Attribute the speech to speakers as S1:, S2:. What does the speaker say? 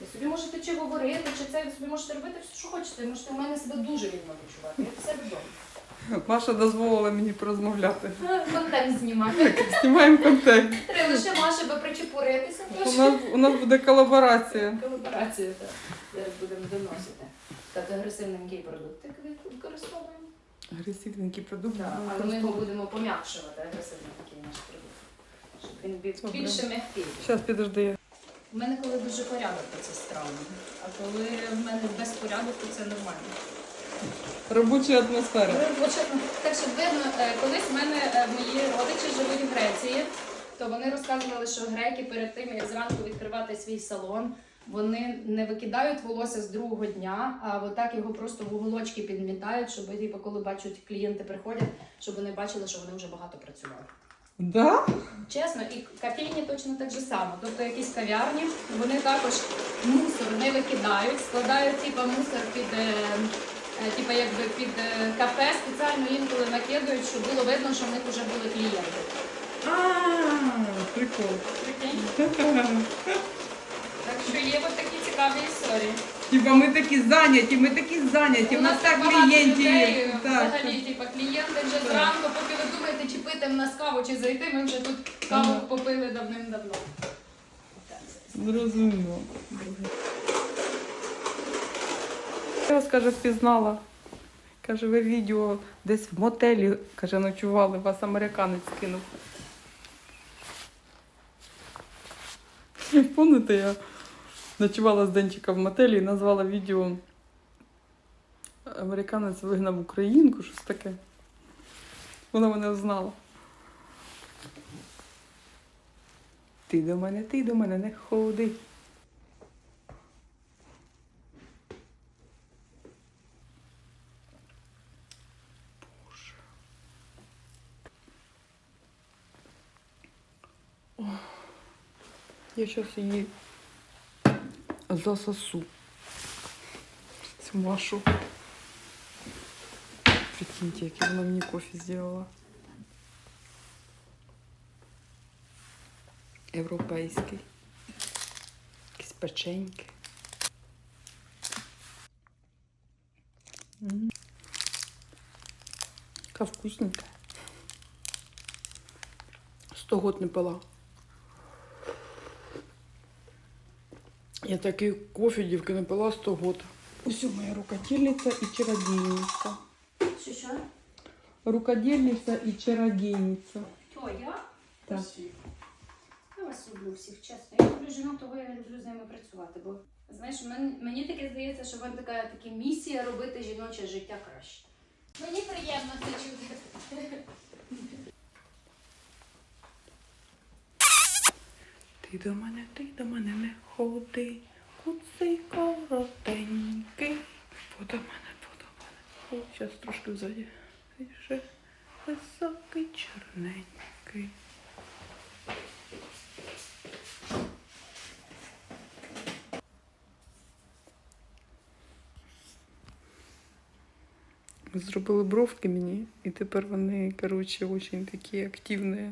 S1: Ви собі можете чи говорити, чи це ви собі можете робити все, що хочете. Можете у мене себе дуже вільно почувати. Я все вдома.
S2: Маша дозволила мені порозмовляти.
S1: Контент знімати.
S2: Знімаємо контент.
S1: Треба лише Маша би причепуритися.
S2: У нас, у нас буде колаборація.
S1: Колаборацію так. Зараз будемо доносити. Так, агресивненький продукт, як ви використовуємо.
S2: Агресивненький продукт.
S1: Так, але ми його будемо пом'якшувати, агресивненький наш продукт. Щоб він бі- більше м'який.
S2: Зараз підожди.
S1: У мене коли дуже порядок, то це странно. А коли в мене безпорядок, то це нормально.
S2: Робоча атмосфера.
S1: Робоча, так що видно, е, колись в мене е, мої родичі живуть в Греції, то вони розказували, що греки перед тим, як зранку відкривати свій салон, вони не викидають волосся з другого дня, а отак його просто в уголочки підмітають, щоб типу, коли бачать клієнти приходять, щоб вони бачили, що вони вже багато працювали.
S2: Да?
S1: Чесно, і кофейні точно так же само. Тобто якісь кав'ярні, вони також мусор не викидають, складають типа мусор під, е, е, типа, якби під е, кафе, спеціально інколи накидують, щоб було видно, що в них вже були клієнти.
S2: А, прикол.
S1: Прикинь? Так що є от такі цікаві історії.
S2: Типа ми такі зайняті, ми такі зайняті, у нас так клієнтів.
S1: Взагалі, типа, клієнти вже зранку, поки ви думаєте, чи пити в нас каву, чи зайти, ми вже тут каву
S2: Ага.
S1: попили давним-давно.
S2: Зрозуміло. Я вас каже, впізнала. Каже, ви відео десь в мотелі, каже, ночували, вас американець кинув. Пам'ятаєте, я ночувала з Денчика в мотелі і назвала відео Американець вигнав українку, щось таке. Вона мене знала. Ти до мене, ти до мене не ходи. Боже. Я зараз її засосу. Цю Машу. Прикиньте, який вона мені кофе зробила. Європейський. Якісь печеньки. М. Яка вкусненька. Сто год не пила. Я такий кофе, дівки, не пила сто год. Ось моя рукодільниця і чародійниця.
S1: Що що?
S2: Рукодільниця і чародійниця.
S1: Хто я?
S2: Так.
S1: Я вас люблю всіх, чесно. Я люблю жінок, того я люблю з ними працювати. Бо знаєш, мені, мені таке здається, що в мене така, така місія робити жіноче життя краще. Мені приємно це чути.
S2: Ти до мене, ти до мене не ходи, куций коротенький. Подо мене, подо мене. О, зараз трошки взаді. Ти ще високий чорненький. Зробили бровки мені, і тепер вони, коротше, дуже такі активні.